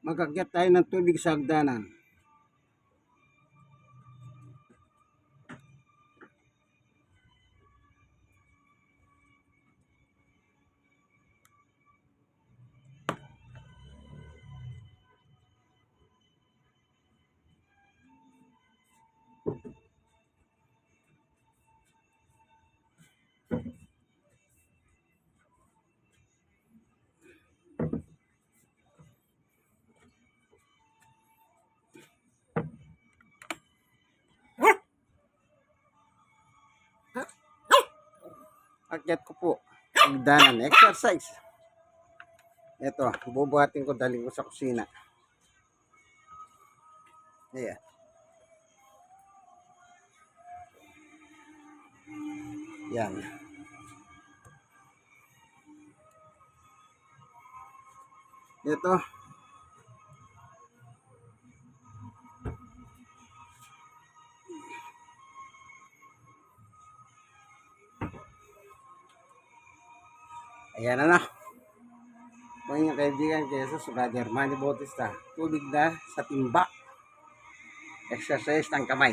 Magagyat tayo ng tubig sa hagdanan. Akyat ko po. Hagdanan. Exercise. Ito, bubuhatin ko, daling ko sa kusina. Ayan. Yan. Ito. Ayan na na. Mga kaibigan, kaya sa Brother Manny Bautista. Tubig na sa timba. Exercise ng kamay.